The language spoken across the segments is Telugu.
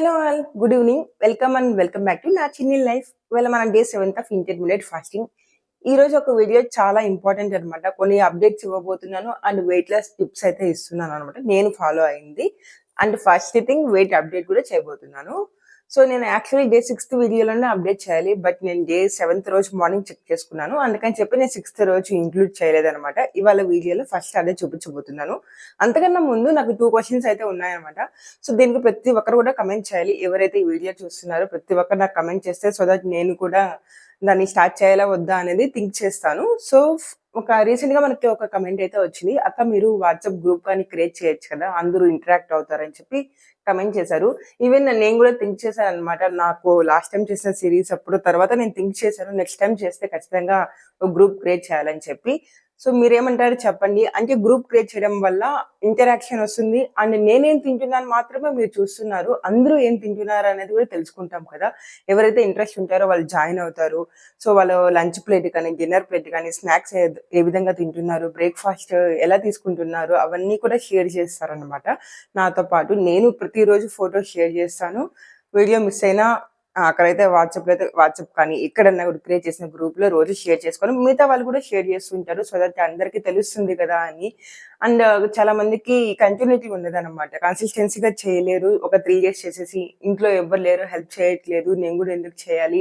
Hello all good evening welcome and welcome back to నా చిన్ని లైఫ్ ఇవాళ మన day seventh of intermediate fasting ఈ రోజు ఒక వీడియో చాలా ఇంపార్టెంట్ అన్నమాట. కొన్ని అప్డేట్స్ ఇవ్వబోతున్నాను అండ్ వెయిట్ లాస్ టిప్స్ అయితే ఇస్తున్నాను అనమాట నేను ఫాలో అయింది. And first thing weight update కూడా చేయబోతున్నాను. సో నేను యాక్చువల్లీ డే సిక్స్త్ వీడియోలోనే అప్డేట్ చేయాలి. బట్ నేను డే సెవెంత్ రోజు మార్నింగ్ చెక్ చేసుకున్నాను. అందుకని చెప్పి నేను సిక్స్త్ రోజు ఇంక్లూడ్ చేయలేదనమాట ఇవాళ వీడియోలో ఫస్ట్ అదే చూపించబోతున్నాను. అంతకన్నా ముందు నాకు టూ క్వశ్చన్స్ అయితే ఉన్నాయన్నమాట. సో దీనికి ప్రతి ఒక్కరు కూడా కమెంట్ చేయాలి. ఎవరైతే ఈ వీడియో చూస్తున్నారో ప్రతి ఒక్కరు నాకు కమెంట్ చేస్తే సో దట్ నేను కూడా దాన్ని స్టార్ట్ చేయాలా వద్దా అనేది థింక్ చేస్తాను. సో ఒక రీసెంట్గా మనకి ఒక కమెంట్ అయితే వచ్చింది. అక్క మీరు వాట్సాప్ గ్రూప్ కానీ క్రియేట్ చేయొచ్చు కదా అందరూ ఇంటరాక్ట్ అవుతారని చెప్పి కమెంట్ చేశారు. ఈవెన్ నేను కూడా థింక్ చేశాను అనమాట నాకు లాస్ట్ టైం చేసిన సిరీస్ అప్పుడు తర్వాత నేను థింక్ చేశాను. నెక్స్ట్ టైం చేస్తే ఖచ్చితంగా ఒక గ్రూప్ క్రియేట్ చేయాలని చెప్పి. సో మీరేమంటారు చెప్పండి? అంటే గ్రూప్ క్రియేట్ చేయడం వల్ల ఇంటరాక్షన్ వస్తుంది. అండ్ నేనేం తింటున్నాను మాత్రమే మీరు చూస్తున్నారు. అందరూ ఏం తింటున్నారు అనేది కూడా తెలుసుకుంటాం కదా. ఎవరైతే ఇంట్రెస్ట్ ఉంటారో వాళ్ళు జాయిన్ అవుతారు. సో వాళ్ళు లంచ్ ప్లేట్ కానీ డిన్నర్ ప్లేట్ కానీ స్నాక్స్ ఏ విధంగా తింటున్నారు? బ్రేక్ఫాస్ట్ ఎలా తీసుకుంటున్నారు? అవన్నీ కూడా షేర్ చేస్తారనమాట నాతో పాటు నేను ప్రతిరోజు ఫోటో షేర్ చేస్తాను. వీడియో మిస్ అయినా అక్కడైతే వాట్సాప్ అయితే వాట్సాప్ కానీ ఎక్కడన్నా కూడా క్రియేట్ చేసిన గ్రూప్లో రోజు షేర్ చేసుకొని మిగతా వాళ్ళు కూడా షేర్ చేస్తుంటారు. సో దట్ అందరికీ తెలుస్తుంది కదా అని అండ్ చాలా మందికి కంటిన్యూటీ ఉండదు అనమాట కన్సిస్టెన్సీగా చేయలేరు. ఒక త్రీ డేస్ చేసేసి ఇంట్లో ఎవరు లేరు. హెల్ప్ చేయట్లేదు. నేను కూడా ఎందుకు చేయాలి?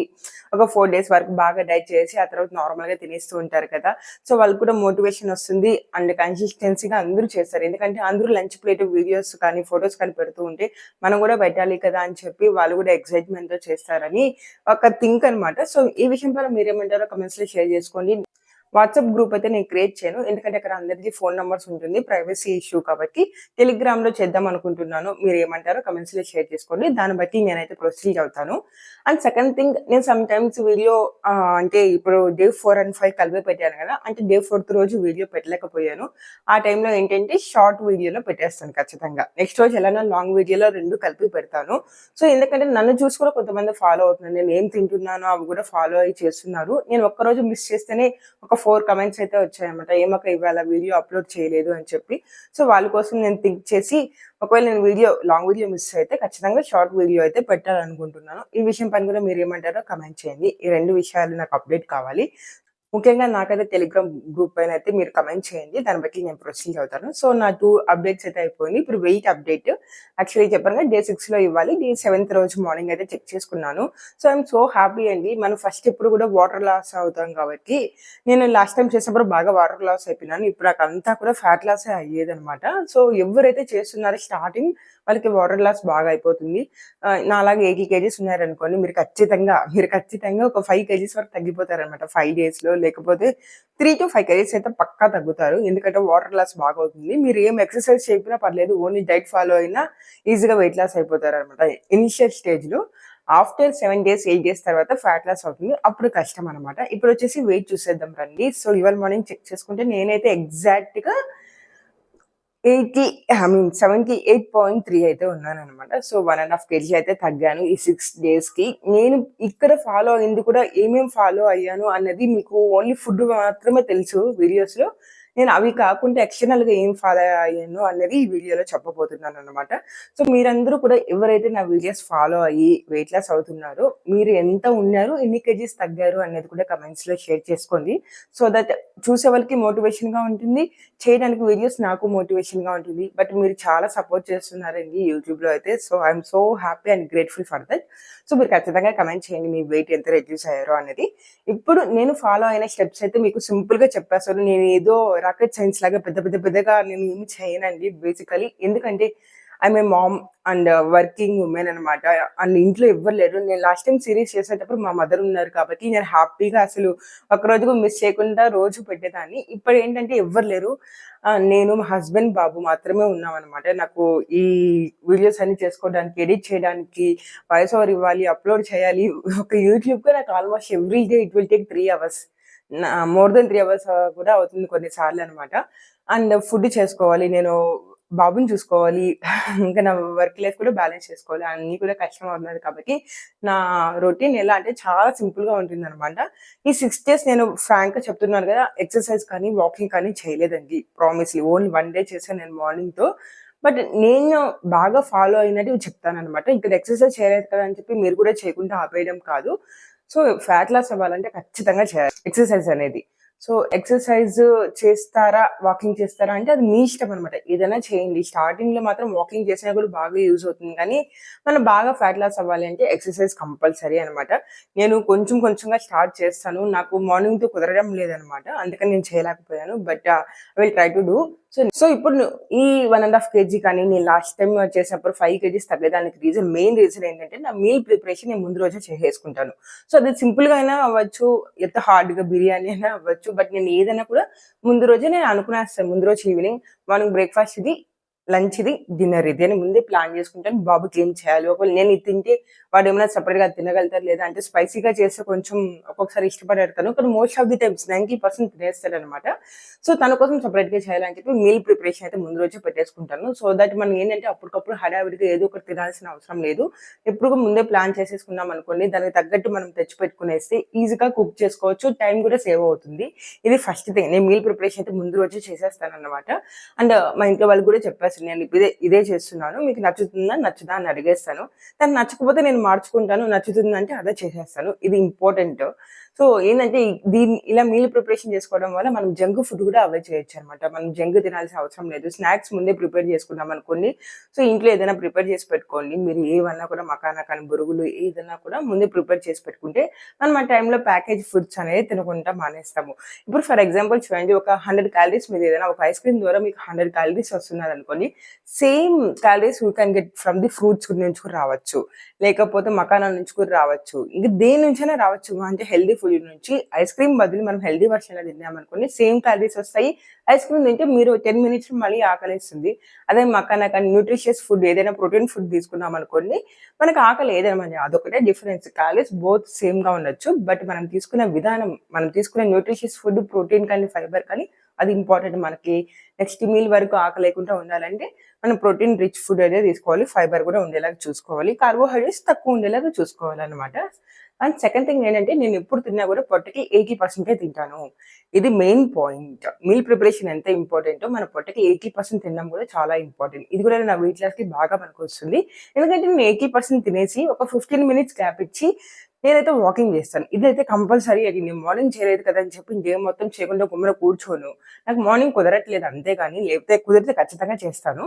ఒక ఫోర్ డేస్ వరకు బాగా డైట్ చేసి ఆ తర్వాత నార్మల్గా తినేస్తూ ఉంటారు కదా. సో వాళ్ళకి కూడా మోటివేషన్ వస్తుంది. అండ్ కన్సిస్టెన్సీగా అందరూ చేస్తారు. ఎందుకంటే అందరూ లంచ్ ప్లేట్ వీడియోస్ కానీ ఫొటోస్ కానీ పెడుతూ ఉంటే మనం కూడా పెట్టాలి కదా అని చెప్పి వాళ్ళు కూడా ఎక్సైట్మెంట్తో చేస్తారని ఒక థింక్ అన్నమాట. సో ఈ విషయం పైన మీరేమంటారో కమెంట్స్లో షేర్ చేసుకోండి. వాట్సాప్ గ్రూప్ అయితే నేను క్రియేట్ చేయను. ఎందుకంటే అక్కడ అందరికీ ఫోన్ నెంబర్స్ ఉంటుంది ప్రైవసీ ఇష్యూ కాబట్టి టెలిగ్రామ్లో చేద్దాం అనుకుంటున్నాను. మీరు ఏమంటారో కమెంట్స్లో షేర్ చేసుకోండి. దాన్ని బట్టి నేనైతే ప్రొసీడ్ అవుతాను. అండ్ సెకండ్ థింగ్ నేను సమ్ టైమ్స్ వీడియో అంటే ఇప్పుడు డే ఫోర్ అండ్ ఫైవ్ కలిపి పెట్టాను కదా అంటే డే ఫోర్త్ రోజు వీడియో పెట్టలేకపోయాను. ఆ టైంలో ఏంటంటే షార్ట్ వీడియోలో పెట్టేస్తాను ఖచ్చితంగా. నెక్స్ట్ రోజు ఎలానో లాంగ్ వీడియోలో రెండు కలిపి పెడతాను. సో ఎందుకంటే నన్ను చూసి కూడా కొంతమంది ఫాలో అవుతున్నారు. నేను ఏం తింటున్నానో అవి కూడా ఫాలో అయ్యి చేస్తున్నారు. నేను ఒక్కరోజు మిస్ చేస్తేనే ఒక ఫోర్ కమెంట్స్ అయితే వచ్చాయన్నమాట. ఏమక ఇవాళ వీడియో అప్లోడ్ చేయలేదు అని చెప్పి. సో వాళ్ళ కోసం నేను థింక్ చేసి ఒకవేళ నేను వీడియో లాంగ్ వీడియో మిస్ అయితే ఖచ్చితంగా షార్ట్ వీడియో అయితే పెట్టాలనుకుంటున్నాను. ఈ విషయం పని కూడా మీరు ఏమంటారో కమెంట్ చేయండి. ఈ రెండు విషయాలు నాకు అప్డేట్ కావాలి. ముఖ్యంగా నాకైతే టెలిగ్రామ్ గ్రూప్ పైన అయితే మీరు కమెంట్ చేయండి. దాన్ని బట్టి నేను ప్రొసీడ్ అవుతాను. సో నా టూ అప్డేట్స్ అయితే అయిపోయింది ఇప్పుడు వెయిట్ అప్డేట్ యాక్చువల్లీ చెప్పాను డే సిక్స్లో ఇవ్వాలి. డే సెవెంత్ రోజు మార్నింగ్ అయితే చెక్ చేసుకున్నాను. సో ఐఎమ్ సో హ్యాపీ అండి. మనం ఫస్ట్ ఇప్పుడు కూడా వాటర్ లాస్ అవుతాం కాబట్టి నేను లాస్ట్ టైం చేసినప్పుడు బాగా వాటర్ లాస్ అయిపోయినాను. ఇప్పుడు నాకు అంతా కూడా ఫ్యాట్ లాస్ అయ్యేది అనమాట సో ఎవరైతే చేస్తున్నారో స్టార్టింగ్ వాళ్ళకి వాటర్ లాస్ బాగా అయిపోతుంది. ఆ, నాలాగా ఎయిటీ కేజీస్ ఉన్నారనుకోండి మీరు ఖచ్చితంగా మీరు ఖచ్చితంగా ఒక ఫైవ్ కేజీస్ వరకు తగ్గిపోతారనమాట ఫైవ్ డేస్లో లేకపోతే త్రీ టు ఫైవ్ కేజీస్ అయితే పక్కా తగ్గుతారు. ఎందుకంటే వాటర్ లాస్ బాగా అవుతుంది. మీరు ఏం ఎక్సర్సైజ్ చేయకపోయినా పర్లేదు ఓన్లీ డైట్ ఫాలో అయినా ఈజీగా వెయిట్ లాస్ అయిపోతారనమాట ఇనిషియల్ స్టేజ్లో after seven days eight days తర్వాత ఫ్యాట్ లాస్ అవుతుంది. అప్పుడు కష్టం అనమాట ఇప్పుడు వచ్చేసి వెయిట్ చూసేద్దాం రండి. సో ఇవాళ మార్నింగ్ చెక్ చేసుకుంటే నేనైతే ఎగ్జాక్ట్గా eighty I mean seventy eight point three అయితే ఉన్నాను అనమాట so one and half KG అయితే తగ్గాను ఈ సిక్స్ డేస్కి నేను ఇక్కడ ఫాలో అయింది కూడా ఏమేమి ఫాలో అయ్యాను అన్నది మీకు ఓన్లీ ఫుడ్ మాత్రమే తెలుసు వీడియోస్లో నేను అవి కాకుండా ఎక్స్టర్నల్గా ఏం ఫాలో అయ్యాను అనేది ఈ వీడియోలో చెప్పబోతున్నాను అనమాట సో మీరందరూ కూడా ఎవరైతే నా వీడియోస్ ఫాలో అయ్యి వెయిట్ లాస్ అవుతున్నారో మీరు ఎంత ఉన్నారు ఎన్ని కేజీస్ తగ్గారు అనేది కూడా కమెంట్స్లో షేర్ చేసుకోండి. సో దట్ చూసే వాళ్ళకి మోటివేషన్గా ఉంటుంది చేయడానికి వీడియోస్ నాకు మోటివేషన్గా ఉంటుంది. బట్ మీరు చాలా సపోర్ట్ చేస్తున్నారండి యూట్యూబ్లో అయితే. So I'm so happy and grateful for that so మీరు ఖచ్చితంగా కమెంట్ చేయండి మీ వెయిట్ ఎంత రెడ్యూస్ అయ్యారో అనేది. ఇప్పుడు నేను ఫాలో అయిన స్టెప్స్ అయితే మీకు సింపుల్గా చెప్పేస్తాను. నేను ఏదో రాకెట్ సైన్స్ లాగా పెద్ద పెద్ద పెద్దగా నేను ఏమి చేయనండి బేసికలీ ఎందుకంటే I may mom and working women అనమాట అండ్ ఇంట్లో ఎవ్వరు లేరు. నేను లాస్ట్ టైం సిరీస్ చేసేటప్పుడు మా మదర్ ఉన్నారు కాబట్టి నేను హ్యాపీగా అసలు ఒక రోజు మిస్ చేయకుండా రోజు పెట్టేదాన్ని. ఇప్పుడు ఏంటంటే ఎవ్వరు లేరు. నేను మా హస్బెండ్ బాబు మాత్రమే ఉన్నాం అనమాట నాకు ఈ వీడియోస్ అన్ని చేసుకోవడానికి ఎడిట్ చేయడానికి వాయిస్ ఓవర్ ఇవ్వాలి అప్లోడ్ చేయాలి. ఒక యూట్యూబ్గా నాకు almost every day it will take three hours more than three hours కూడా అవుతుంది కొన్నిసార్లు అనమాట అండ్ ఫుడ్ చేసుకోవాలి నేను బాబుని చూసుకోవాలి ఇంకా నా వర్క్ లైఫ్ కూడా బ్యాలెన్స్ చేసుకోవాలి. అన్ని కూడా కష్టం అవుతుంది కాబట్టి నా రొటీన్ ఎలా అంటే చాలా సింపుల్గా ఉంటుంది అనమాట ఈ సిక్స్ డేస్ నేను ఫ్రాంక్గా చెప్తున్నాను కదా ఎక్సర్సైజ్ కానీ వాకింగ్ కానీ చేయలేదండి. ప్రామిస్లీ ఓన్లీ వన్ డే చేశాను నేను మార్నింగ్తో. బట్ నేను బాగా ఫాలో అయినట్టు చెప్తాను అనమాట ఇక్కడ ఎక్సర్సైజ్ చేయలేదు కదా అని చెప్పి మీరు కూడా చేయకుండా ఆపేయడం కాదు. సో, ఫ్యాట్ లాస్ అవ్వాలంటే ఖచ్చితంగా చేయాలి ఎక్సర్సైజ్ అనేది. సో, ఎక్సర్సైజ్ చేస్తారా? వాకింగ్ చేస్తారా? అంటే అది మీ ఇష్టం అనమాట. ఏదైనా చేయండి. స్టార్టింగ్లో మాత్రం వాకింగ్ చేసినా కూడా బాగా యూజ్ అవుతుంది. కానీ మనం బాగా ఫ్యాట్ లాస్ అవ్వాలి అంటే ఎక్సర్సైజ్ కంపల్సరీ అనమాట. నేను కొంచెం కొంచెంగా స్టార్ట్ చేస్తాను. నాకు మార్నింగ్తో కుదరడం లేదనమాట. అందుకని నేను చేయలేకపోయాను. But I will try to do. So, so ఇప్పుడు ఈ వన్ అండ్ హాఫ్ కేజీ కానీ నేను లాస్ట్ టైం చేసినప్పుడు ఫైవ్ కేజీస్ తగ్గడానికి రీజన్ మెయిన్ రీజన్ ఏంటంటే నా మీల్ ప్రిపరేషన్ నేను ముందు రోజే చేసేసుకుంటాను. సో, అది సింపుల్‌గా అయినా అవ్వచ్చు. ఎంత హార్డ్‌గా బిర్యానీ అయినా అవ్వచ్చు. బట్ నేను ఏదైనా కూడా ముందు రోజే నేను అనుకునేస్తాను. ముందు రోజు ఈవినింగ్ మార్నింగ్ బ్రేక్‌ఫాస్ట్ ఇది, లంచ్ ఇది, డిన్నర్ ఇది అని ముందే ప్లాన్ చేసుకుంటాను. బాబుకి ఏం చేయాలి? ఒకవేళ నేను ఇది తింటే వాడేమైనా సపరేట్గా తినగలుగుతారు లేదా అంటే స్పైసీగా చేస్తే కొంచెం ఒక్కొక్కసారి ఇష్టపడతాను కానీ most of the times ninety percent తినేస్తాడు అనమాట సో, తన కోసం సపరేట్గా చేయాలని చెప్పి మీల్ ప్రిపరేషన్ అయితే ముందు రోజే పెట్టేసుకుంటాను. సో దట్ మనం ఏంటంటే అప్పటికప్పుడు హడావిడిగా ఏదో ఒకటి తినాల్సిన అవసరం లేదు. ఎప్పుడు ముందే ప్లాన్ చేసేసుకున్నాం అనుకోండి దానికి తగ్గట్టు మనం తెచ్చిపెట్టుకునేస్తే ఈజీగా కుక్ చేసుకోవచ్చు. టైం కూడా సేవ్ అవుతుంది. ఇది ఫస్ట్ థింగ్. నేను మీల్ ప్రిపరేషన్ అయితే ముందు రోజే చేసేస్తానన్నమాట. అండ్ మా ఇంట్లో వాళ్ళు కూడా చెప్పేస్తారు నేను ఇదే ఇదే చేస్తున్నాను. మీకు నచ్చుతుందా? నచ్చదా? అని అడిగేస్తాను. తను నచ్చకపోతే నేను మార్చుకుంటాను. నచ్చుతుందంటే అదే చేసేస్తాను. ఇది ఇంపార్టెంట్. సో, ఏంటంటే దీన్ని ఇలా మీల్ ప్రిపరేషన్ చేసుకోవడం వల్ల మనం జంక్ ఫుడ్ కూడా అవాయిడ్ చేయొచ్చనమాట. మనం జంక్ తినాల్సిన అవసరం లేదు. స్నాక్స్ ముందే ప్రిపేర్ చేసుకున్నాం అనుకోండి. సో, ఇంట్లో ఏదైనా ప్రిపేర్ చేసి పెట్టుకోండి. మీరు ఏమన్నా కూడా మకానా కానీ, బొరుగులు ఏదైనా కూడా ముందే ప్రిపేర్ చేసి పెట్టుకుంటే మనం ఆ టైంలో ప్యాకేజ్ ఫుడ్స్ అనేది తినకుండా మానేస్తాము. ఇప్పుడు ఫర్ ఎగ్జాంపుల్ చూడండి ఒక 100 క్యాలరీస్ మీద ఏదైనా ఒక ఐస్ క్రీమ్ ద్వారా మీకు 100 calories వస్తున్నదనుకోండి. Same calories you can get from the fruits నుంచి కూడా రావచ్చు. లేకపోతే మకానా నుంచి కూడా రావచ్చు. ఇంకా దేని నుంచైనా రావచ్చు. అంటే హెల్తీ ఫుడ్ నుంచి ఐస్ క్రీమ్ బదులు మనం హెల్తీ వర్షన్‌లో తిన్నామనుకోండి సేమ్ క్యాలరీస్ వస్తాయి. ఐస్ క్రీమ్ తింటే మీరు టెన్ మినిట్స్ మళ్ళీ ఆకలిస్తుంది అదే మకానా కానీ న్యూట్రిషియస్ ఫుడ్ ఏదైనా ప్రోటీన్ ఫుడ్ తీసుకున్నాం అనుకోండి మనకు ఆకలి ఏదైనా అదొకటే డిఫరెన్స్. క్యాలరీస్ బోత్ సేమ్‌గా ఉండొచ్చు. బట్ మనం తీసుకునే విధానం మనం తీసుకునే న్యూట్రిషియస్ ఫుడ్ ప్రోటీన్ కానీ, ఫైబర్ కానీ అది ఇంపార్టెంట్ మనకి. నెక్స్ట్ మీల్ వరకు ఆకలి లేకుండా ఉండాలంటే మనం ప్రోటీన్ రిచ్ ఫుడ్ అనేది తీసుకోవాలి. ఫైబర్ కూడా ఉండేలాగా చూసుకోవాలి. కార్బోహైడ్రేట్స్ తక్కువ ఉండేలాగా చూసుకోవాలన్నమాట అండ్ సెకండ్ థింగ్ ఏంటంటే నేను ఎప్పుడు తిన్నా కూడా పొట్టకి 80% తింటాను. ఇది మెయిన్ పాయింట్. మీల్ ప్రిపరేషన్ ఎంత ఇంపార్టెంటో మన పొట్టకి 80% తినడం కూడా చాలా ఇంపార్టెంట్. ఇది కూడా నా వెయిట్ లాస్‌కి బాగా పనికొస్తుంది. ఎందుకంటే నేను 80% తినేసి ఒక 15 మినిట్స్ గ్యాప్ ఇచ్చి నేనైతే వాకింగ్ చేస్తాను. ఇదైతే కంపల్సరీ అది నేను మార్నింగ్ చేయలేదు కదా అని చెప్పి డే మొత్తం చేయకుండా గుమ్మన కూర్చోను. నాకు మార్నింగ్ కుదరట్లేదు అంతే కానీ లేకపోతే కుదిరితే ఖచ్చితంగా చేస్తాను.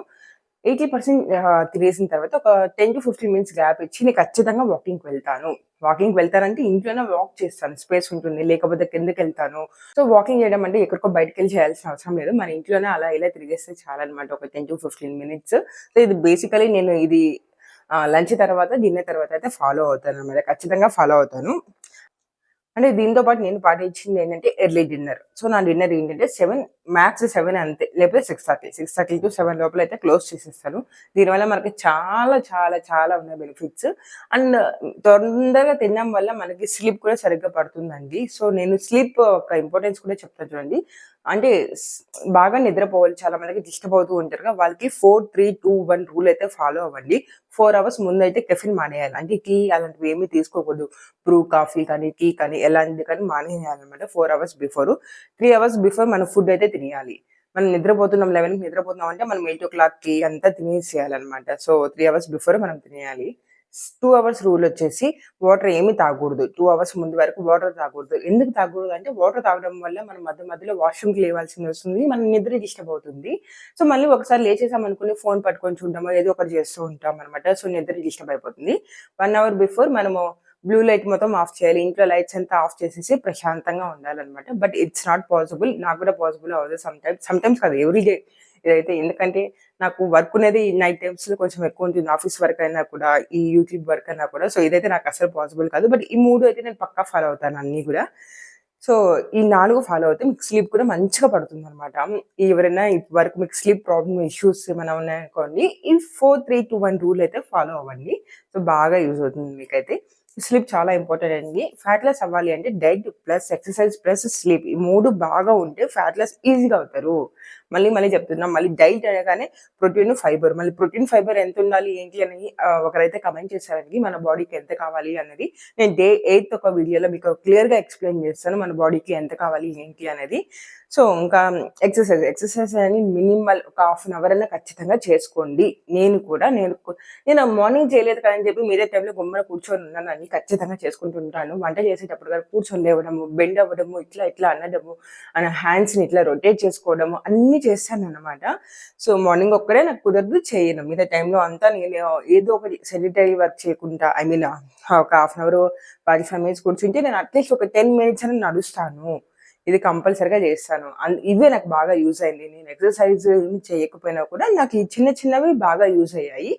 80% ఆహ్, తినేసిన తర్వాత ఒక 10-15 మినిట్స్ గ్యాప్ ఇచ్చి నేను ఖచ్చితంగా వాకింగ్‌కి వెళ్తాను. వాకింగ్ వెళ్తానంటే ఇంట్లోనే వాక్ చేస్తాను. స్పేస్ ఉంటుంది. లేకపోతే కిందకి వెళ్తాను సో, వాకింగ్ చేయడం అంటే ఎక్కడికో బయటికెళ్ళి చేయాల్సిన అవసరం లేదు. మన ఇంట్లోనే అలా ఇలా తిరిగేస్తే చాలన్నమాట ఒక 10-15 మినిట్స్. సో, ఇది బేసికలీ నేను ఇది లంచ్ తర్వాత, డిన్నర్ తర్వాత అయితే ఫాలో అవుతాను అనమాట ఖచ్చితంగా ఫాలో అవుతాను. అంటే దీంతో పాటు నేను పాటించింది ఏంటంటే ఎర్లీ డిన్నర్. సో, నా డిన్నర్ ఏంటంటే సెవెన్ మ్యాక్స్ సెవెన్ అంతే. లేకపోతే 6:30. 6:30-7 లోపల అయితే క్లోజ్ చేసేస్తాను. దీనివల్ల మనకి చాలా చాలా చాలా ఉన్నాయి బెనిఫిట్స్. అండ్ తొందరగా తినడం వల్ల మనకి స్లీప్ కూడా సరిగ్గా పడుతుందండి. సో, నేను స్లీప్ ఒక ఇంపార్టెన్స్ కూడా చెప్తాను చూడండి. అంటే బాగా నిద్రపోవాలి. చాలా మందికి డిస్టర్బ్ అవుతూ కదా వాళ్ళకి 4-3-2-1 రూల్ అయితే ఫాలో అవ్వండి. ఫోర్ అవర్స్ ముందు అయితే కెఫెన్ మానేయాలి. అంటే టీ అలాంటివి ఏమీ తీసుకోకూడదు. బ్రూ కాఫీ కానీ, టీ కానీ ఎలాంటిది కానీ మానేయాలన్నమాట four hours before. Three hours before మనం ఫుడ్ అయితే తినేయాలి. మనం నిద్రపోతున్నాం 11కి నిద్రపోతున్నాం అంటే మనం 8:00కి అంతా తినేసేయాలన్నమాట సో, త్రీ అవర్స్ బిఫోర్ మనం తినేయాలి. టూ అవర్స్ రూల్ వచ్చేసి వాటర్ ఏమి తాగకూడదు. టూ అవర్స్ ముందు వరకు వాటర్ తాగకూడదు. ఎందుకు తాగకూడదు అంటే వాటర్ తాగడం వల్ల మనం మధ్య మధ్యలో వాష్‌రూమ్‌కి లేవాల్సి వస్తుంది. మన నిద్ర డిస్టర్బ్ అవుతుంది. సో, మళ్ళీ ఒకసారి లేచేసామనుకోండి ఫోన్ పట్టుకొని చూడడమో ఏదో ఒకటి చేస్తూ ఉంటాం అనమాట సో, నిద్ర డిస్టర్బ్ అయిపోతుంది. వన్ అవర్ బిఫోర్ మనము బ్లూ లైట్ మొత్తం ఆఫ్ చేయాలి. ఇంట్లో లైట్స్ అంతా ఆఫ్ చేసేసి ప్రశాంతంగా ఉండాలన్నమాట బట్ ఇట్స్ నాట్ పాసిబుల్. నాకు కూడా పాసిబుల్ అవ్వదు సమ్‌టైమ్స్. సమ్‌టైమ్స్ కాదు ఎవ్రీ డే ఇదైతే ఎందుకంటే నాకు వర్క్ అనేది నైట్ టైమ్స్ కొంచెం ఎక్కువ ఉంటుంది. ఆఫీస్ వర్క్ అయినా కూడా, ఈ యూట్యూబ్ వర్క్ అయినా కూడా. సో, ఇదైతే నాకు అసలు పాసిబుల్ కాదు. బట్ ఈ మూడు అయితే నేను పక్కా ఫాలో అవుతాను అన్నీ కూడా. సో, ఈ నాలుగు ఫాలో అవుతే మీకు స్లీప్ కూడా మంచిగా పడుతుంది అనమాట ఎవరైనా వరకు మీకు స్లీప్ ప్రాబ్లమ్ ఇష్యూస్ ఏమైనా ఉన్నాయనుకోండి ఈ 4-3-2-1 రూల్ అయితే ఫాలో అవ్వండి. సో, బాగా యూజ్ అవుతుంది మీకైతే. స్లీప్ చాలా ఇంపార్టెంట్ అండి. ఫ్యాట్ లాస్ అవ్వాలి అంటే diet plus exercise plus sleep ఈ మూడు బాగా ఉంటే ఫ్యాట్ లాస్ ఈజీగా అవుతారు. మళ్ళీ మళ్ళీ చెప్తున్నాం. మళ్ళీ డైట్ అనగానే ప్రోటీన్ ఫైబర్. మళ్ళీ ప్రోటీన్ ఫైబర్ ఎంత ఉండాలి ఏంటి అని ఒకరైతే కమెంట్ చేశారండి. మన బాడీకి ఎంత కావాలి అనేది. నేను డే ఎయిత్ ఒక వీడియోలో మీకు క్లియర్గా ఎక్స్ప్లెయిన్ చేస్తాను మన బాడీకి ఎంత కావాలి ఏంటి అనేది. సో ఇంకా ఎక్సర్సైజ్. ఎక్సర్సైజ్ అని మినిమల్ ఒక హాఫ్ అన్ అవర్ అయినా ఖచ్చితంగా చేసుకోండి. నేను కూడా నేను నేను మార్నింగ్ చేయలేదు కదా అని చెప్పి మీరే టైంలో గుమ్మన కూర్చొని ఉన్నాను అని ఖచ్చితంగా చేసుకుంటుంటాను. వంట చేసేటప్పుడు కూడా కూర్చొని లేవడము బెండ్ అవ్వడము ఇట్లా ఇట్లా అనడము అండ్ హ్యాండ్స్ని ఇట్లా రొటేట్ చేసుకోవడము అన్నీ చేస్తాను అనమాట సో మార్నింగ్ ఒక్కడే నాకు కుదరదు చేయను. మీద టైంలో అంతా నేను ఏదో ఒకటి సెనిటరీ వర్క్ చేయకుండా ఐ మీన్ ఒక half an hour forty five minutes కూర్చుంటే నేను అట్లీస్ట్ ఒక టెన్ మినిట్స్ అని నడుస్తాను. ఇది కంపల్సరిగా చేస్తాను. ఇవే నాకు బాగా యూజ్ అయింది. నేను ఎక్సర్సైజ్ చేయకపోయినా కూడా నాకు ఈ చిన్న చిన్నవి బాగా యూజ్ అయ్యాయి.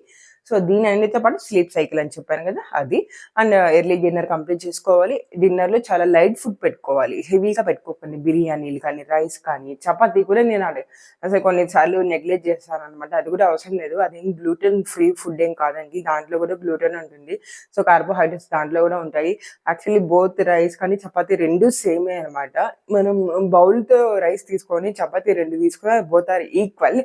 సో దీని అన్నిటితో పాటు స్లీప్ సైకిల్ అని చెప్పాను కదా అది. అండ్ ఎర్లీ డిన్నర్ కంప్లీట్ చేసుకోవాలి. డిన్నర్లో చాలా లైట్ ఫుడ్ పెట్టుకోవాలి. హెవీగా పెట్టుకోకండి. బిర్యానీలు కానీ రైస్ కానీ చపాతీ కూడా నేను అసలు కొన్నిసార్లు నెగ్లెక్ట్ చేస్తాను అనమాట అది కూడా అవసరం లేదు. అదేం గ్లూటెన్ ఫ్రీ ఫుడ్ ఏం కాదండి. దాంట్లో కూడా గ్లూటెన్ ఉంటుంది. సో కార్బోహైడ్రేట్స్ దాంట్లో కూడా ఉంటాయి. యాక్చువల్లీ బోత్ రైస్ కానీ చపాతీ రెండు సేమే అనమాట మనం బౌల్తో రైస్ తీసుకొని చపాతీ రెండు తీసుకుని బోత్ ఆర్ ఈక్వల్.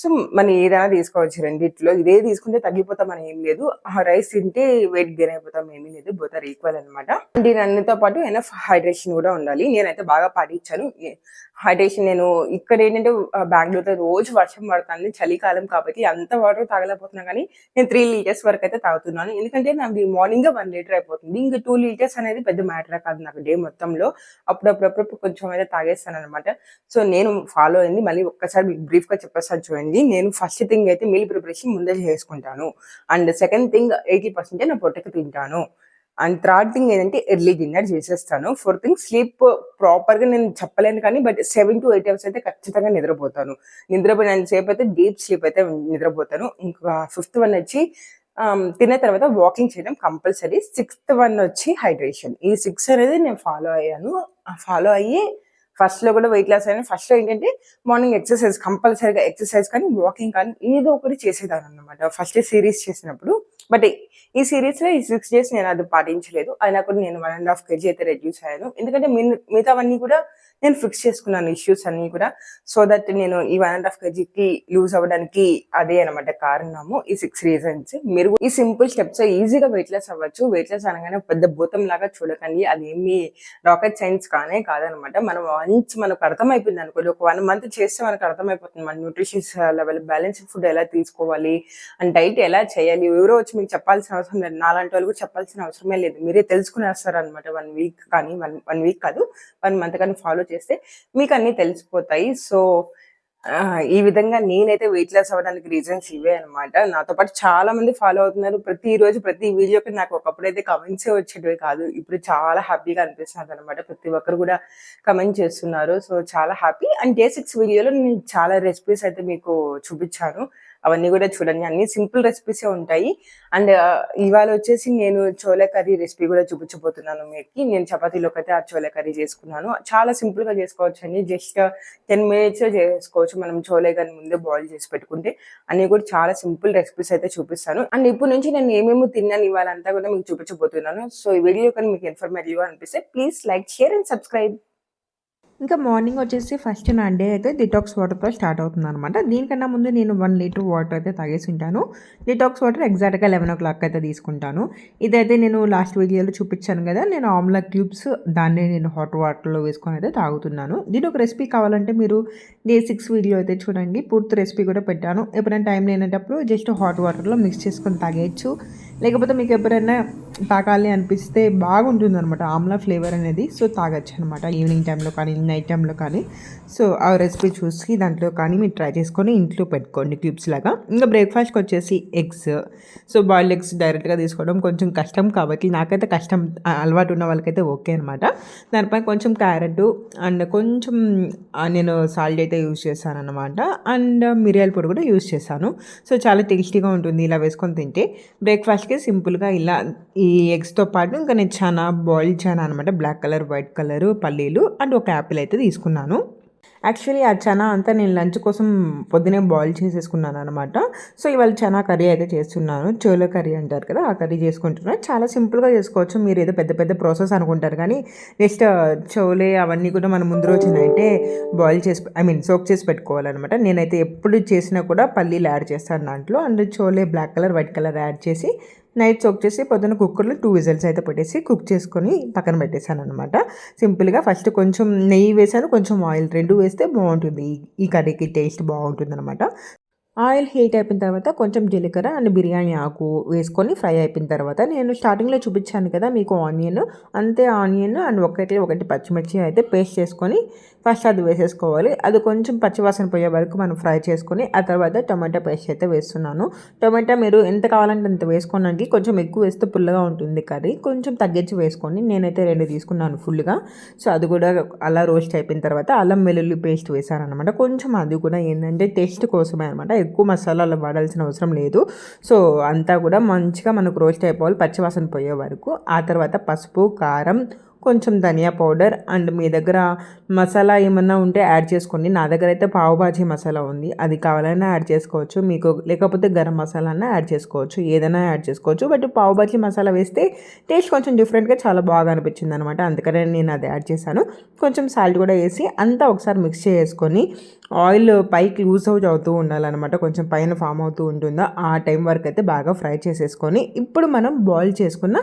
సో మనం ఏదైనా తీసుకోవచ్చు. రెండిట్లో ఇదే తీసుకుంటే తగ్గిపోతాం అని ఏం లేదు. ఆ రైస్ తింటే వెయిట్ గెయిన్ అయిపోతాం ఏమీ లేదు. బోత్ ఆర్ ఈక్వల్ అనమాట దీని అన్నితో పాటు ఎనఫ్ హైడ్రేషన్ కూడా ఉండాలి. నేనైతే బాగా పాటించాను. హైడ్రేషన్ నేను ఇక్కడ ఏంటంటే బెంగళూరులో రోజు వర్షం పడుతుంది చలికాలం కాబట్టి అంత వాటర్ తాగలేకపోతున్నా కానీ నేను త్రీ లీటర్స్ వరకు అయితే తాగుతున్నాను. ఎందుకంటే నాకు మార్నింగ్ వన్ లీటర్ అయిపోతుంది. ఇంకా టూ లీటర్స్ అనేది పెద్ద మ్యాటర్ కాదు నాకు డే మొత్తంలో. అప్పుడప్పుడప్పుడు కొంచెం అయితే తాగేస్తాను అనమాట సో నేను ఫాలో అయింది. మళ్ళీ ఒక్కసారి మీకు బ్రీఫ్గా చెప్పేసారి చూడండి. నేను ఫస్ట్ థింగ్ అయితే మీల్ ప్రిపరేషన్ ముందే చేసుకుంటాను. అండ్ సెకండ్ థింగ్ ఎయిటీ పర్సెంటే నా పొట్టకి తింటాను. అండ్ థర్డ్ థింగ్ ఏంటంటే ఎర్లీ డిన్నర్ చేసేస్తాను. ఫోర్త్ థింగ్ స్లీప్ ప్రాపర్గా నేను చెప్పలేను కానీ but seven to eight hours అయితే ఖచ్చితంగా నిద్రపోతాను. నిద్రపోయిన సేపు అయితే డీప్ స్లీప్ అయితే నిద్రపోతాను. ఇంకా ఫిఫ్త్ వన్ వచ్చి um, తిన్న తర్వాత వాకింగ్ చేయడం కంపల్సరీ సిక్స్త్ వన్ వచ్చి హైడ్రేషన్ ఈ సిక్స్ అనేది నేను ఫాలో అయ్యాను. ఫాలో అయ్యి ఫస్ట్లో కూడా వెయిట్ లాస్ అయినా ఫస్ట్లో ఏంటంటే మార్నింగ్ ఎక్సర్సైజ్ కంపల్సరీగా ఎక్సర్సైజ్ కానీ వాకింగ్ కానీ ఏదో ఒకటి చేసేదాన్ని అనమాట ఫస్ట్ సిరీస్ చేసినప్పుడు. బట్ ఈ సిరీస్లో ఈ సిక్స్ డేస్ నేను అది పాటించలేదు. అయినా కూడా నేను వన్ అండ్ హాఫ్ కేజీ అయితే రెడ్యూస్ అయ్యాను. ఎందుకంటే మిగతావన్నీ కూడా నేను ఫిక్స్ చేసుకున్నాను ఇష్యూస్ అన్ని కూడా సో దట్ నేను ఈ వన్ అండ్ హాఫ్ కేజీకి లూజ్ అవ్వడానికి అదే అనమాట కారణము. ఈ సిక్స్ రీజన్స్ మీరు ఈ సింపుల్ స్టెప్స్ ఈజీగా వెయిట్ లెస్ అవ్వచ్చు. వెయిట్ లెస్ అనగానే పెద్ద భూతం లాగా చూడకండి. అది ఏమి రాకెట్ సైన్స్ కానే కాదనమాట మనం వన్స్ మనకు అర్థమైపోయింది అనుకోండి ఒక వన్ మంత్ చేస్తే మనకు అర్థమైపోతుంది మన న్యూట్రిషన్స్ లెవెల్ బ్యాలెన్స్డ్ ఫుడ్ ఎలా తీసుకోవాలి అండ్ డైట్ ఎలా చేయాలి ఎవరో వచ్చి మీకు చెప్పాల్సిన అవసరం లేదు. నాలాంటి వాళ్ళు కూడా చెప్పాల్సిన అవసరమే లేదు. మీరే తెలుసుకునేస్తారు అనమాట వన్ వీక్ కానీ వన్ వన్ వీక్ కాదు వన్ మంత్ కానీ ఫాలో చేస్తే మీకు అన్నీ తెలిసిపోతాయి. సో ఈ విధంగా నేనైతే వెయిట్ లాస్ అవ్వడానికి రీజన్స్ ఇవే అనమాట నాతో పాటు చాలా మంది ఫాలో అవుతున్నారు ప్రతి రోజు ప్రతి వీడియోకి నాకు ఒకప్పుడైతే కమెంట్సే వచ్చేటివి కాదు. ఇప్పుడు చాలా హ్యాపీగా అనిపిస్తుంది అనమాట ప్రతి ఒక్కరు కూడా కమెంట్ చేస్తున్నారు. సో చాలా హ్యాపీ అండ్ డే సిక్స్ వీడియోలో నేను చాలా రెసిపీస్ అయితే మీకు చూపించాను. అవన్నీ కూడా చూడండి. అన్ని సింపుల్ రెసిపీసే ఉంటాయి. అండ్ ఇవాళ వచ్చేసి నేను చోలే కర్రీ రెసిపీ కూడా చూపించబోతున్నాను మీకు. నేను చపాతీలోకి అయితే ఆ చోలే కర్రీ చేసుకున్నాను. చాలా సింపుల్గా చేసుకోవచ్చు అండి జస్ట్ టెన్ మినిట్స్ చేసుకోవచ్చు. మనం చోలే కానీ ముందే బాయిల్ చేసి పెట్టుకుంటే అన్ని కూడా చాలా సింపుల్ రెసిపీస్ అయితే చూపిస్తాను. అండ్ ఇప్పుడు నుంచి నేను ఏమేమి తిన్నాను ఇవాళంతా కూడా మీకు చూపించబోతున్నాను. సో ఈ వీడియో కానీ మీకు ఇన్ఫర్మేటివ్ అనిపిస్తే please like share and subscribe. ఇంకా మార్నింగ్ వచ్చేసి ఫస్ట్ నా డే అయితే డిటాక్స్ వాటర్తో స్టార్ట్ అవుతుంది అనమాట దీనికన్నా ముందు నేను వన్ లీటర్ వాటర్ అయితే తాగేసి ఉంటాను. డిటాక్స్ వాటర్ ఎగ్జాక్ట్గా లెవెన్ ఓ క్లాక్ అయితే తీసుకుంటాను. ఇదైతే నేను లాస్ట్ వీడియోలో చూపించాను కదా నేను ఆమ్లా క్యూబ్స్ దాన్ని నేను హాట్ వాటర్లో వేసుకొని అయితే తాగుతున్నాను. దీని ఒక రెసిపీ కావాలంటే మీరు డే సిక్స్ వీడియో అయితే చూడండి. పూర్తి రెసిపీ కూడా పెట్టాను. ఎప్పుడైనా టైం లేనప్పుడు జస్ట్ హాట్ వాటర్లో మిక్స్ చేసుకొని తాగేయచ్చు. లేకపోతే మీకు ఎప్పుడైనా తాగాలి అనిపిస్తే బాగుంటుంది అనమాట ఆమ్లా ఫ్లేవర్ అనేది సో తాగొచ్చు అనమాట ఈవినింగ్ టైంలో కానీ నైట్ టైంలో కానీ. సో ఆ రెసిపీ చూసి దాంట్లో కానీ మీరు ట్రై చేసుకొని ఇంట్లో పెట్టుకోండి క్యూబ్స్ లాగా. ఇంకా బ్రేక్ఫాస్ట్కి వచ్చేసి ఎగ్స్. సో బాయిల్డ్ ఎగ్స్ డైరెక్ట్గా తీసుకోవడం కొంచెం కష్టం కాబట్టి నాకైతే కష్టం అలవాటు ఉన్న వాళ్ళకైతే ఓకే అనమాట దానిపై కొంచెం క్యారెట్ అండ్ కొంచెం నేను సాల్ట్ అయితే యూజ్ చేశాను అనమాట అండ్ మిరియాల పొడి కూడా యూజ్ చేశాను. సో చాలా టేస్టీగా ఉంటుంది ఇలా వేసుకొని తింటే. బ్రేక్ఫాస్ట్ బ్రేక్ఫాస్ట్కి సింపుల్గా ఇలా ఈ ఎగ్స్తో పాటు ఇంకా నేను చాలా బాయిల్ చానా అనమాట బ్లాక్ కలర్ వైట్ కలర్ పల్లీలు అండ్ ఒక యాపిల్ అయితే తీసుకున్నాను. యాక్చువల్లీ ఆ చనా అంతా నేను లంచ్ కోసం పొద్దునే బాయిల్ చేసేసుకున్నాను అనమాట సో ఇవాళ చనా కర్రీ అయితే చేస్తున్నాను. చోలో కర్రీ అంటారు కదా ఆ కర్రీ చేసుకుంటున్నాను చాలా సింపుల్గా చేసుకోవచ్చు. మీరు ఏదో పెద్ద పెద్ద ప్రాసెస్ అనుకుంటారు కానీ నెక్స్ట్ చోలే అవన్నీ కూడా మనం ముందు రోజునైతే బాయిల్ చేసి ఐ మీన్ సోక్ చేసి పెట్టుకోవాలన్నమాట. నేనైతే ఎప్పుడు చేసినా కూడా పల్లీలు యాడ్ చేస్తాను దాంట్లో. And chole black colour white colour add చేసి నైట్ సోక్ చేసి పొద్దున్న కుక్కర్లో టూ విజిల్స్ అయితే పెట్టేసి కుక్ చేసుకొని పక్కన పెట్టేశాను అనమాట సింపుల్గా ఫస్ట్ కొంచెం నెయ్యి వేసాను కొంచెం ఆయిల్ రెండు వేస్తే బాగుంటుంది. ఈ- ఈ కర్రీకి టేస్ట్ బాగుంటుంది అనమాట ఆయిల్ హీట్ అయిపోయిన తర్వాత కొంచెం జీలకర్ర అండ్ బిర్యానీ ఆకు వేసుకొని ఫ్రై అయిపోయిన తర్వాత నేను స్టార్టింగ్లో చూపించాను కదా మీకు ఆనియన్. అంతే ఆనియన్ అండ్ ఒకటి ఒకటి పచ్చిమిర్చి అయితే పేస్ట్ చేసుకొని ఫస్ట్ అది వేసేసుకోవాలి. అది కొంచెం పచ్చివాసన పోయే వరకు మనం ఫ్రై చేసుకొని ఆ తర్వాత టమాటా పేస్ట్ అయితే వేస్తున్నాను. టమాటా మీరు ఎంత కావాలంటే అంత వేసుకోవడానికి కొంచెం ఎక్కువ వేస్తే పుల్లగా ఉంటుంది కర్రీ. కొంచెం తగ్గించి వేసుకోండి. నేనైతే రెండు తీసుకున్నాను ఫుల్గా. సో అది కూడా అలా రోస్ట్ అయిపోయిన తర్వాత అల్లం వెల్లుల్లి పేస్ట్ వేసారనమాట కొంచెం అది కూడా ఏంటంటే టేస్ట్ కోసమే అనమాట ఎక్కువ మసాలాలు వాడాల్సిన అవసరం లేదు. సో అంతా కూడా మంచిగా మనకు రోస్ట్ అయిపోవాలి పచ్చివాసన పోయే వరకు. ఆ తర్వాత పసుపు కారం కొంచెం ధనియా పౌడర్ అండ్ మీ దగ్గర మసాలా ఏమన్నా ఉంటే యాడ్ చేసుకోండి. నా దగ్గర అయితే పావు భాజీ మసాలా ఉంది. అది కావాలన్నా యాడ్ చేసుకోవచ్చు. మీకు లేకపోతే గరం మసాలా అన్నా యాడ్ చేసుకోవచ్చు. ఏదైనా యాడ్ చేసుకోవచ్చు. బట్ పావు భాజీ మసాలా వేస్తే టేస్ట్ కొంచెం డిఫరెంట్గా చాలా బాగా అనిపించింది అనమాట అందుకనే నేను అది యాడ్ చేశాను. కొంచెం సాల్ట్ కూడా వేసి అంతా ఒకసారి మిక్స్ చేసుకొని ఆయిల్ పైకి యూస్ అవుట్ అవుతూ ఉండాలన్నమాట. కొంచెం పైన ఫామ్ అవుతూ ఉంటుందో? ఆ టైం వరకు అయితే బాగా ఫ్రై చేసేసుకొని ఇప్పుడు మనం బాయిల్ చేసుకున్న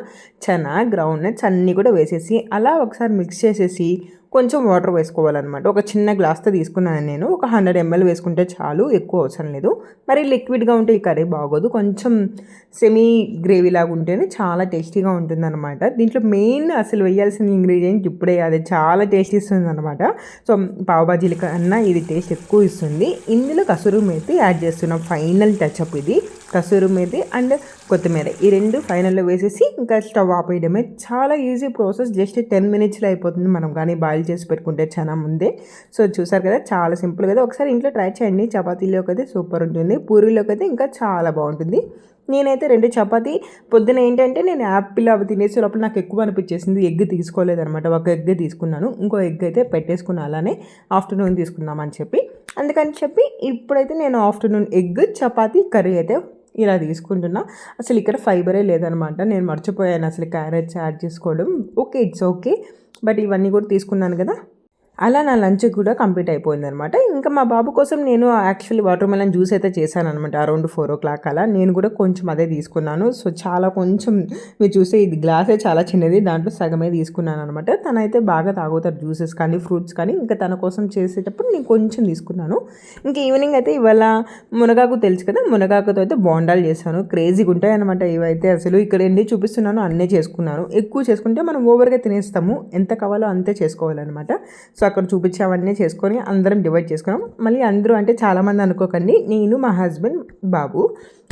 చనా గ్రౌండ్ నట్స్ అన్నీ కూడా వేసేసి అలా ఒకసారి మిక్స్ చేసేసి కొంచెం వాటర్ వేసుకోవాలన్నమాట. ఒక చిన్న గ్లాస్తో తీసుకున్నాను నేను. ఒక హండ్రెడ్ ఎంఎల్ వేసుకుంటే చాలు ఎక్కువ అవసరం లేదు. మరి లిక్విడ్గా ఉంటే ఈ కర్రీ బాగోదు. కొంచెం సెమీ గ్రేవీ లాగా ఉంటేనే చాలా టేస్టీగా ఉంటుందన్నమాట. దీంట్లో మెయిన్ అసలు వేయాల్సిన ఇంగ్రీడియంట్ ఇప్పుడే అది చాలా టేస్ట్ ఇస్తుంది అనమాట సో పావుబాజీల కన్నా ఇది టేస్ట్ ఎక్కువ ఇస్తుంది. ఇందులో కసూరు మేతి యాడ్ చేస్తున్నాం. ఫైనల్ టచ్అప్ ఇది. కసూరు మేతి అండ్ కొత్తిమీర. ఈ రెండు ఫైనల్లో వేసేసి ఇంకా స్టవ్ ఆపేయడమే చాలా ఈజీ ప్రాసెస్ జస్ట్ టెన్ మినిట్స్లో అయిపోతుంది మనం కానీ బాయిల్ చేసి పెట్టుకుంటే చాలా ముందే. సో చూసారు కదా చాలా సింపుల్ కదా. ఒకసారి ఇంట్లో ట్రై చేయండి. చపాతీలోకి అయితే సూపర్ ఉంటుంది. పూరీలోకి అయితే ఇంకా చాలా బాగుంటుంది. నేనైతే రెండు చపాతీ. పొద్దున ఏంటంటే నేను యాపిల్ అవి తినేసే లోపల నాకు ఎక్కువ అనిపించేసింది. ఎగ్ తీసుకోలేదనమాట ఒక ఎగ్ తీసుకున్నాను. ఇంకో ఎగ్ అయితే పెట్టేసుకున్నాను అలానే ఆఫ్టర్నూన్ తీసుకుందామని చెప్పి. అందుకని చెప్పి ఇప్పుడైతే నేను ఆఫ్టర్నూన్ ఎగ్ చపాతీ కర్రీ అయితే ఇలా తీసుకుంటున్నా. అసలు ఇక్కడ ఫైబరే లేదనమాట. నేను మర్చిపోయాను అసలు క్యారెట్స్ యాడ్ చేసుకోవడం. Okay it's okay. బట్ ఇవన్నీ కూడా తీసుకున్నాను కదా. అలా నా లంచ్ కూడా కంప్లీట్ అయిపోయింది అనమాట ఇంకా మా బాబు కోసం నేను యాక్చువల్లీ వాటర్ మెలన్ జ్యూస్ అయితే చేశాను అనమాట అరౌండ్ ఫోర్ ఓ క్లాక్ అలా. నేను కూడా కొంచెం అదే తీసుకున్నాను. సో చాలా కొంచెం మీరు చూస్తే ఇది గ్లాసే చాలా చిన్నది. దాంట్లో సగమే తీసుకున్నాను అనమాట తనైతే బాగా తాగుతారు జ్యూసెస్ కానీ ఫ్రూట్స్ కానీ. ఇంకా తన కోసం చేసేటప్పుడు నేను కొంచెం తీసుకున్నాను. ఇంకా ఈవినింగ్ అయితే ఇవాళ మునగాకు తెలుసు కదా? మునగాకుతో అయితే బోండాలు చేశాను. క్రేజీగా ఉంటాయి అనమాట ఇవైతే అసలు. ఇక్కడ ఎన్ని చూపిస్తున్నాను అన్నీ చేసుకున్నాను. ఎక్కువ చేసుకుంటే మనం ఓవర్గా తినేస్తాము. ఎంత కావాలో అంతే చేసుకోవాలన్నమాట. సో అక్కడ చూపించేవన్నీ చేసుకొని అందరం డివైడ్ చేసుకున్నాం. మళ్ళీ అందరూ అంటే చాలామంది అనుకోకండి నేను మా హస్బెండ్ బాబు.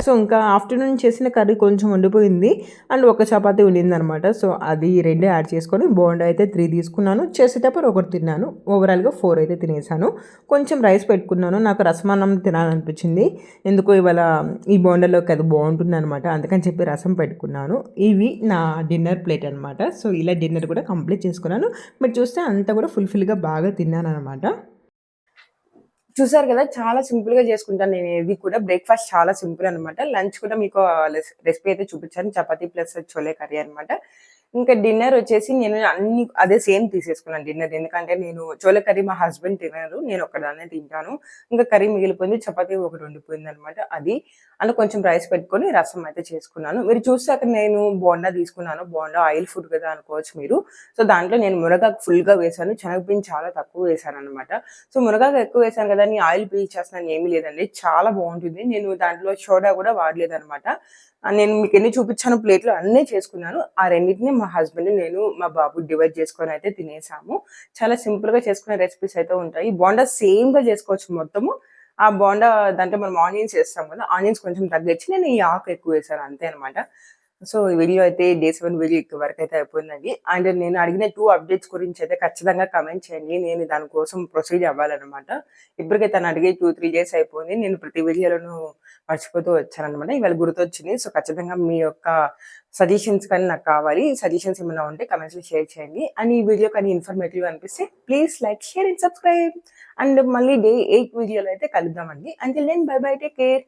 సో ఇంకా ఆఫ్టర్నూన్ చేసిన కర్రీ కొంచెం ఉండిపోయింది అండ్ ఒక చపాతీ ఉండిందనమాట సో అది రెండు యాడ్ చేసుకొని బోండా అయితే త్రీ తీసుకున్నాను. చేసేటప్పుడు ఒకటి తిన్నాను. ఓవరాల్గా ఫోర్ అయితే తినేసాను. కొంచెం రైస్ పెట్టుకున్నాను. నాకు రసమన్నం తినాలనిపించింది. ఎందుకో ఇవాళ ఈ బోండాలోకి అది బాగుంటుంది అనమాట అందుకని చెప్పి రసం పెట్టుకున్నాను. ఇవి నా డిన్నర్ ప్లేట్ అనమాట. సో ఇలా డిన్నర్ కూడా కంప్లీట్ చేసుకున్నాను. మీరు చూస్తే అంతా కూడా ఫుల్ఫిల్గా బాగా తిన్నాను అనమాట చూసారు కదా చాలా సింపుల్గా చేసుకుంటాను నేను ఇది కూడా. బ్రేక్ఫాస్ట్ చాలా సింపుల్ అన్నమాట. లంచ్ కూడా మీకు రెసిపీ అయితే చూపించాను. చపాతీ ప్లస్ చోలే కర్రీ అన్నమాట. ఇంకా డిన్నర్ వచ్చేసి నేను అన్ని అదే సేమ్ తీసేసుకున్నాను డిన్నర్ ఎందుకంటే నేను చోల కర్రీ మా హస్బెండ్ తినరు నేను ఒక్కదాన్నే తింటాను. ఇంకా కర్రీ మిగిలిపోయింది చపాతీ ఒకటి ఉండిపోయింది అనమాట అది. అలా కొంచెం రైస్ పెట్టుకొని రసం అయితే చేసుకున్నాను. మీరు చూసాక నేను బోండా తీసుకున్నాను. బోండా ఆయిల్ ఫుడ్ కదా అనుకోవచ్చు మీరు. సో దాంట్లో నేను మునగాకు ఫుల్గా వేసాను శనగపిండి చాలా తక్కువ వేసాను అనమాట సో మునగాకు ఎక్కువ వేసాను కదా నీ ఆయిల్ పీల్చేస్తున్నాను ఏమీ లేదండి. చాలా బాగుంటుంది. నేను దాంట్లో సోడా కూడా వాడలేదు అనమాట నేను మీకు ఎన్ని చూపించాను? ప్లేట్లు అన్నీ చేసుకున్నాను. ఆ రెండింటిని మా హస్బెండ్ నేను మా బాబు డివైడ్ చేసుకొని అయితే తినేసాము. చాలా సింపుల్గా చేసుకునే రెసిపీస్ అయితే ఉంటాయి. బోండా సేమ్గా చేసుకోవచ్చు మొత్తము. ఆ బోండా దాంట్లో మనం ఆనియన్స్ వేస్తాం కదా ఆనియన్స్ కొంచెం తగ్గించి నేను ఈ ఆకు ఎక్కువ వేసాను అంతే అనమాట సో ఈ వీడియో అయితే డే సెవెన్ వీడియో ఇక్కడ వరకు అయితే అయిపోయిందండి. అండ్ నేను అడిగిన టూ అప్డేట్స్ గురించి అయితే ఖచ్చితంగా కమెంట్ చేయండి. నేను దానికోసం ప్రొసీడ్ అవ్వాలన్నమాట. ఇప్పటికే తను అడిగే టూ త్రీ డేస్ అయిపోయింది. నేను ప్రతి వీడియోలోనూ మర్చిపోతూ వచ్చానమాట ఇవాళ గుర్తొచ్చింది. సో ఖచ్చితంగా మీ యొక్క సజెషన్స్ కానీ నాకు కావాలి. సజెషన్స్ ఏమైనా ఉంటే కమెంట్స్లో షేర్ చేయండి. అండ్ ఈ వీడియో కానీ ఇన్ఫర్మేటివ్ అనిపిస్తే please like share and subscribe and మళ్ళీ డే ఎయిట్ వీడియోలో అయితే కలుద్దామండి. అంతే నేను బై బై టేక్ కేర్